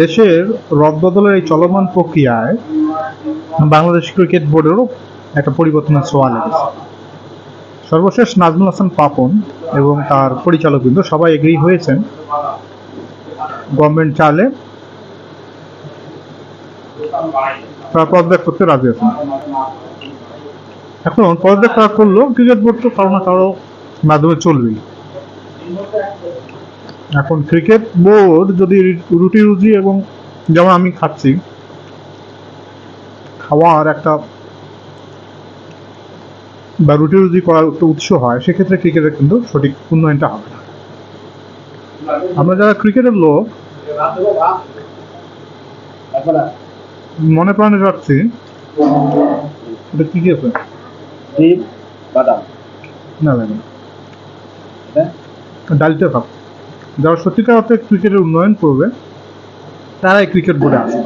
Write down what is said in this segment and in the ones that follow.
দেশের রদবদলের এই চলমান প্রক্রিয়ায় বাংলাদেশ ক্রিকেট বোর্ডেরও একটা পরিবর্তনের ছোঁয়া লেগেছে সর্বশেষ নাজমুল হাসান পাপন এবং তার পরিচালকবৃন্দ সবাই এগ্রি হয়েছেন গভর্নমেন্ট চালে তারা পদত্যাগ করতে রাজি আছেন। এখন পদত্যাগ করা করলেও ক্রিকেট বোর্ড তো কারও না কারও মাধ্যমে চলবেই। এখন ক্রিকেট বোর্ড যদি রুটি রুজি এবং যেমন আমি খাচ্ছি খাওয়ার একটা বা রুটি রুজি করার একটা উৎস হয় সেক্ষেত্রে ক্রিকেটের কিন্তু সঠিক উন্নয়নটা হবে না। আমরা যারা ক্রিকেটের লোক মনে প্রাণে রাখছি এটা কি কি আছে? বাদাম। না না। এটা ডালিতে থাক যারা সত্যিকার অর্থে ক্রিকেটের উন্নয়ন করবে, তারাই ক্রিকেট বোর্ডে আসবে।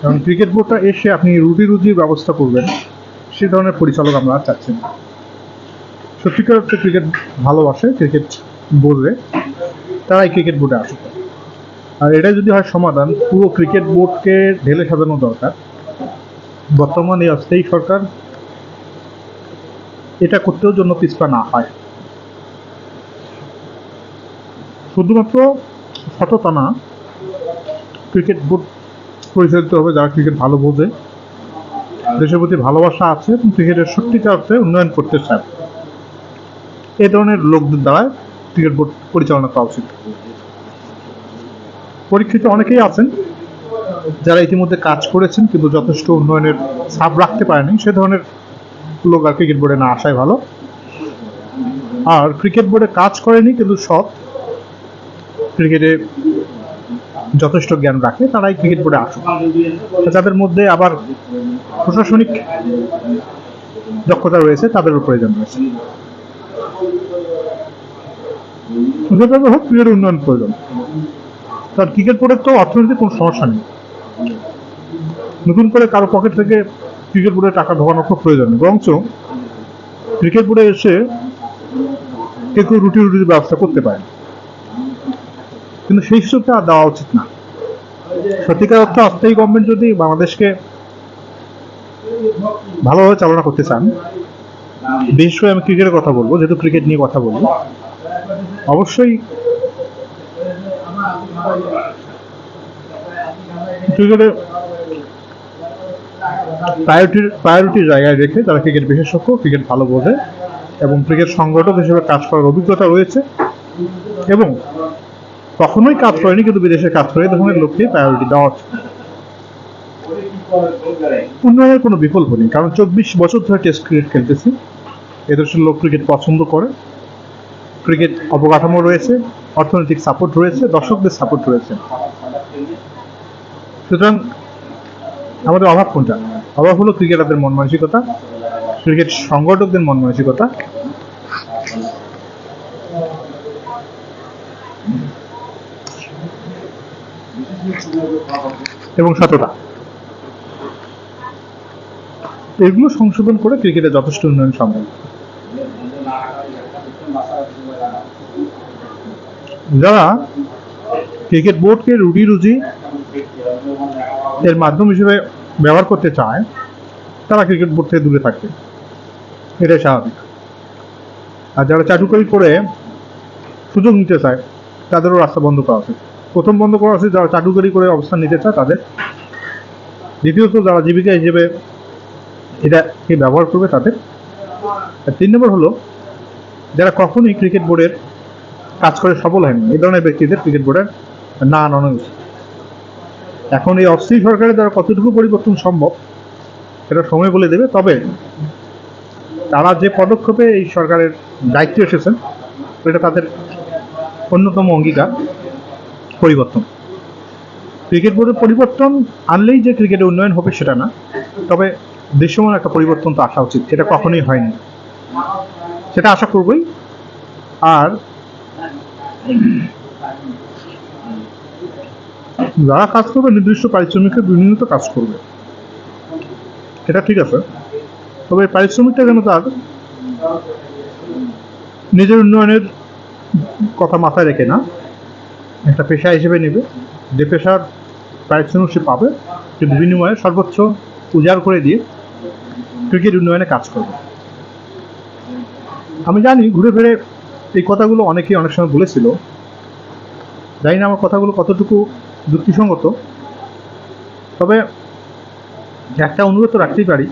কারণ ক্রিকেট বোর্ডটা এসে আপনি রুটি রুজির ব্যবস্থা করবেন, সে ধরনের পরিচালক আমরা চাচ্ছি না। সত্যিকার অর্থে ক্রিকেট ভালোবাসে ক্রিকেট বোর্ডে, তারাই ক্রিকেট বোর্ডে আসবে আর এটা যদি হয় সমাধান, পুরো ক্রিকেট বোর্ডকে ঢেলে সাজানো দরকার। বর্তমান এই অস্থায়ী সরকার এটা করতেও জন্য পিছপা না হয়। শুধুমাত্র সততা না ক্রিকেট বোর্ড পরিচালিত হবে, যারা ক্রিকেট ভালো বোঝে। দেশের প্রতি ভালোবাসা আছে এবং ক্রিকেটের সত্যিকার অর্থে উন্নয়ন করতে চায়। এ ধরনের লোকদের দ্বারা ক্রিকেট বোর্ড পরিচালনা করা উচিত। পরীক্ষিত অনেকেই আছেন, যারা ইতিমধ্যে কাজ করেছেন কিন্তু যথেষ্ট উন্নয়নের ছাপ রাখতে পারেনি। সে ধরনের লোক আর ক্রিকেট বোর্ডে না আসাই ভালো। আর ক্রিকেট বোর্ডে কাজ করেনি কিন্তু সৎ ক্রিকেটে যথেষ্ট জ্ঞান রাখে, তারাই ক্রিকেট বোর্ডে আসুক। যাদের মধ্যে আবার প্রশাসনিক দক্ষতা রয়েছে তাদেরও প্রয়োজন রয়েছে। যেভাবে হোক ক্রিকেট উন্নয়ন প্রয়োজন। কারণ ক্রিকেট বোর্ডের তো অর্থনৈতিক কোনো সমস্যা নেই। নতুন করে কারও পকেট থেকে ক্রিকেট বোর্ডে টাকা ঢোকানোর খুব প্রয়োজন বরঞ্চ ক্রিকেট বোর্ডে এসে কেউ রুটি রুটির ব্যবস্থা করতে পারে। কিন্তু সেই সুযোগটা আর দেওয়া উচিত না। সত্যিকার অর্থে অস্থায়ী গভর্নমেন্ট যদি বাংলাদেশকে ভালোভাবে চালনা করতে চান, বিশেষ করে আমি ক্রিকেটের কথা বলব, যেহেতু ক্রিকেট নিয়ে কথা বলব অবশ্যই ক্রিকেটে প্রায়োরিটির প্রায়োরিটির জায়গায় রেখে তারা ক্রিকেট বিশেষজ্ঞ, ক্রিকেট ভালো বোঝে এবং ক্রিকেট সংগঠক হিসেবে কাজ করার অভিজ্ঞতা রয়েছে এবং কখনোই কাজ করেনি, কিন্তু বিদেশে কাজ করে ধরনের লোককেই প্রায়োরিটি দেওয়া। উন্নয়নের কোনো বিকল্প নেই, কারণ চব্বিশ বছর ধরে টেস্ট ক্রিকেট খেলতেছি। এদেশের লোক ক্রিকেট পছন্দ করে। ক্রিকেট অবকাঠামো রয়েছে, অর্থনৈতিক সাপোর্ট রয়েছে, দর্শকদের সাপোর্ট রয়েছে। সুতরাং আমাদের অভাব কোনটা? অভাব হলো ক্রিকেটারদের মন মানসিকতা ক্রিকেট সংগঠকদের মন মানসিকতা এবং সততা এগুলো সংশোধন করে ক্রিকেটে যথেষ্ট উন্নয়ন সম্ভব। যারা ক্রিকেট বোর্ডকে রুটি রুজি এর মাধ্যম হিসেবে ব্যবহার করতে চায়, তারা ক্রিকেট বোর্ড থেকে দূরে থাকবে। এটাই স্বাভাবিক। আর যারা চাটুকারি করে সুযোগ নিতে চায়, তাদেরও রাস্তা বন্ধ করা উচিত। প্রথম বন্ধ করা উচিত যারা চাটুকারি করে অবস্থান নিতে চায় তাদের। দ্বিতীয়ত, যারা জীবিকা হিসেবে এটাকে ব্যবহার করবে তাদের। আর তিন নম্বর হলো, যারা কখনোই ক্রিকেট বোর্ডের কাজ করে সফল হয়নি, এই ধরনের ব্যক্তিদের ক্রিকেট বোর্ডের না আনানো উচিত। এখন এই অস্থায়ী সরকারের দ্বারা কতটুকু পরিবর্তন সম্ভব, সেটা সময় বলে দেবে। তবে তারা যে পদক্ষেপে এই সরকারের দায়িত্বে এসেছেন এটা তাদের অন্যতম অঙ্গীকার। পরিবর্তন। ক্রিকেট বোর্ডের পরিবর্তন আনলেই যে ক্রিকেটের উন্নয়ন হবে সেটা না। তবে দৃশ্যমান একটা পরিবর্তন তো আসা উচিত, যেটা কখনোই হয়নি। সেটা আশা করবই। আর যারা কাজ করবে, নির্দিষ্ট পারিশ্রমিকের বিনিয়োগ কাজ করবে। এটা ঠিক আছে। তবে পারিশ্রমিকটা যেন তার নিজের উন্নয়নের কথা মাথায় রেখে না। একটা পেশা হিসেবে নেবে। যে পেশার পারিশ্রমিক সে পাবে। কিন্তু বিনিময়ে সর্বোচ্চ উজাড় করে দিয়ে ক্রিকেট উন্নয়নে কাজ করবে। আমি জানি ঘুরে ফিরে এই কথাগুলো অনেকেই অনেক সময় বলেছিল। জানি না আমার কথাগুলো কতটুকু যুক্তিসঙ্গত। তবে একটা অনুরোধ তো রাখতেই পারি।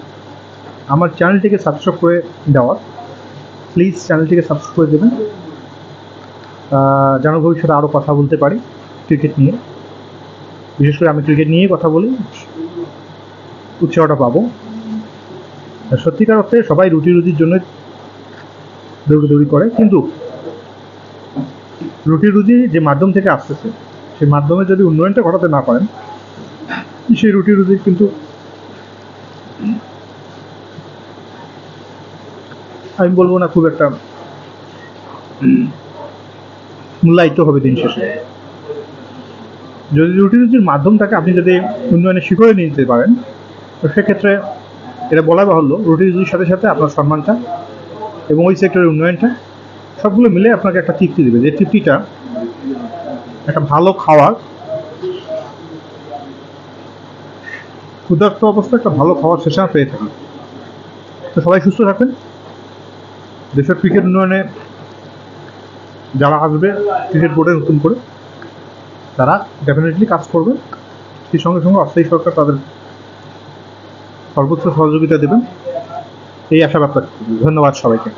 আমার চ্যানেলটিকে সাবস্ক্রাইব করে দেওয়ার। প্লিজ চ্যানেলটিকে সাবস্ক্রাইব করে দেবেন। যেন ভবিষ্যতে আরও কথা বলতে পারি ক্রিকেট নিয়ে। বিশেষ করে আমি ক্রিকেট নিয়েই কথা বলি, উৎসাহটা পাবো। সত্যিকার অর্থে সবাই রুটি রুটির জন্য দৌড়ি করে, কিন্তু রুটি রুজি যে মাধ্যম থেকে আসতেছে, সেই মাধ্যমে যদি উন্নয়নটা ঘটাতে না পারেন, সেই রুটি রুজির কিন্তু আমি বলব না খুব একটা মূল্যায়িত হবে দিন শেষে। যদি রুটি রুজির মাধ্যমটাকে আপনি যদি উন্নয়নের শিখরে নিয়ে যেতে পারেন, তো সেক্ষেত্রে এটা বলা বাহুল্য রুটি রুজির সাথে সাথে আপনার সম্মানটা এবং ওই সেক্টরের উন্নয়নটা সবগুলো মিলে আপনাকে একটা তৃপ্তি দেবে। যে তৃপ্তিটা একটা ভালো খাওয়ার, ক্ষুধার্ত অবস্থা একটা ভালো খাওয়ার শেষে পেয়ে থাকি তো সবাই সুস্থ থাকবেন। দেশের ক্রিকেট উন্নয়নে যারা আসবে ক্রিকেট বোর্ডে নতুন করে, তারা ডেফিনেটলি কাজ করবে। সেই সঙ্গে সঙ্গে অস্থায়ী সরকার তাদের সর্বোচ্চ সহযোগিতা দেবেন। এই আশাবাদ। ধন্যবাদ সবাইকে।